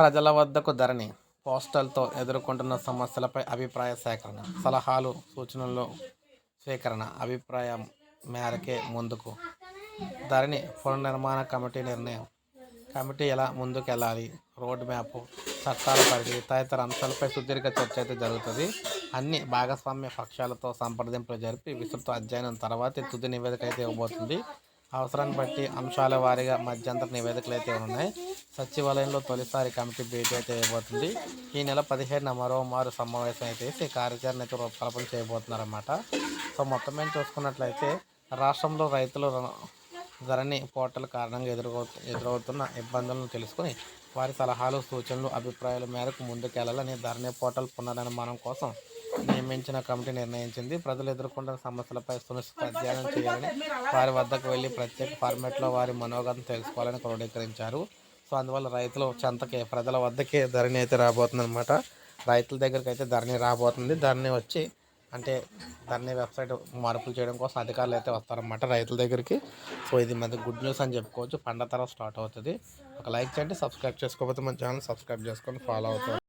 ప్రజల వద్దకు ధరణి పోస్టల్తో ఎదుర్కొంటున్న సమస్యలపై అభిప్రాయ సేకరణ సలహాలు సూచనలు స్వీకరణ అభిప్రాయం మేరకే ముందుకు. ధరణి పునర్నిర్మాణ కమిటీ నిర్ణయం. కమిటీ ఎలా ముందుకెళ్ళాలి? రోడ్ మ్యాప్ చట్టాల పరిధి తదితర అంశాలపై సుదీర్ఘ చర్చ అయితే జరుగుతుంది. అన్ని భాగస్వామ్య పక్షాలతో సంప్రదింపులు జరిపి విస్తృత అధ్యయనం తర్వాత తుది నివేదిక అయితే ఇవ్వబోతుంది. అవసరాన్ని బట్టి అంశాల వారీగా మధ్యంతర నివేదికలు అయితే ఉన్నాయి. సచివాలయంలో తొలిసారి కమిటీ భేటీ అయితే ఇవ్వబోతుంది. ఈ నెల పదిహేడున మరోమారు సమావేశం అయితే చేసి కార్యాచరణ అయితే రూపకల్పన చేయబోతున్నారన్నమాట. సో మొత్తం మేము చూసుకున్నట్లయితే రాష్ట్రంలో రైతులు రుణ- ధరణి పోర్టల్ కారణంగా ఎదురవు ఎదురవుతున్న ఇబ్బందులను తెలుసుకుని వారి సలహాలు సూచనలు అభిప్రాయాల మేరకు ముందుకెళ్ళాలని ధరణి పోర్టల్ పునర్నిర్మాణం కోసం నియమించిన కమిటీ నిర్ణయించింది. ప్రజలు ఎదుర్కొంటున్న సమస్యలపై సునిశ్చిత అధ్యయనం చేయాలని వారి వద్దకు వెళ్ళి ప్రత్యేక ఫార్మాట్లో వారి మనోగతం తెలుసుకోవాలని క్రోడీకరించారు. సో అందువల్ల రైతులు చెంతకే ప్రజల వద్దకే ధరణి అయితే రాబోతుంది అనమాట రైతుల దగ్గరికి అయితే ధరణి రాబోతుంది. ధరణి వచ్చి అంటే ధరణి వెబ్సైట్ మార్పులు చేయడం కోసం అధికారులు అయితే వస్తారన్నమాట రైతుల దగ్గరికి. సో ఇది మంచి గుడ్ న్యూస్ అని చెప్పుకోవచ్చు. పండగ తర్వాత స్టార్ట్ అవుతుంది. ఒక లైక్ చేయండి సబ్స్క్రైబ్ చేసుకోకపోతే మన ఛానల్ సబ్స్క్రైబ్ చేసుకొని ఫాలో అవుతుంది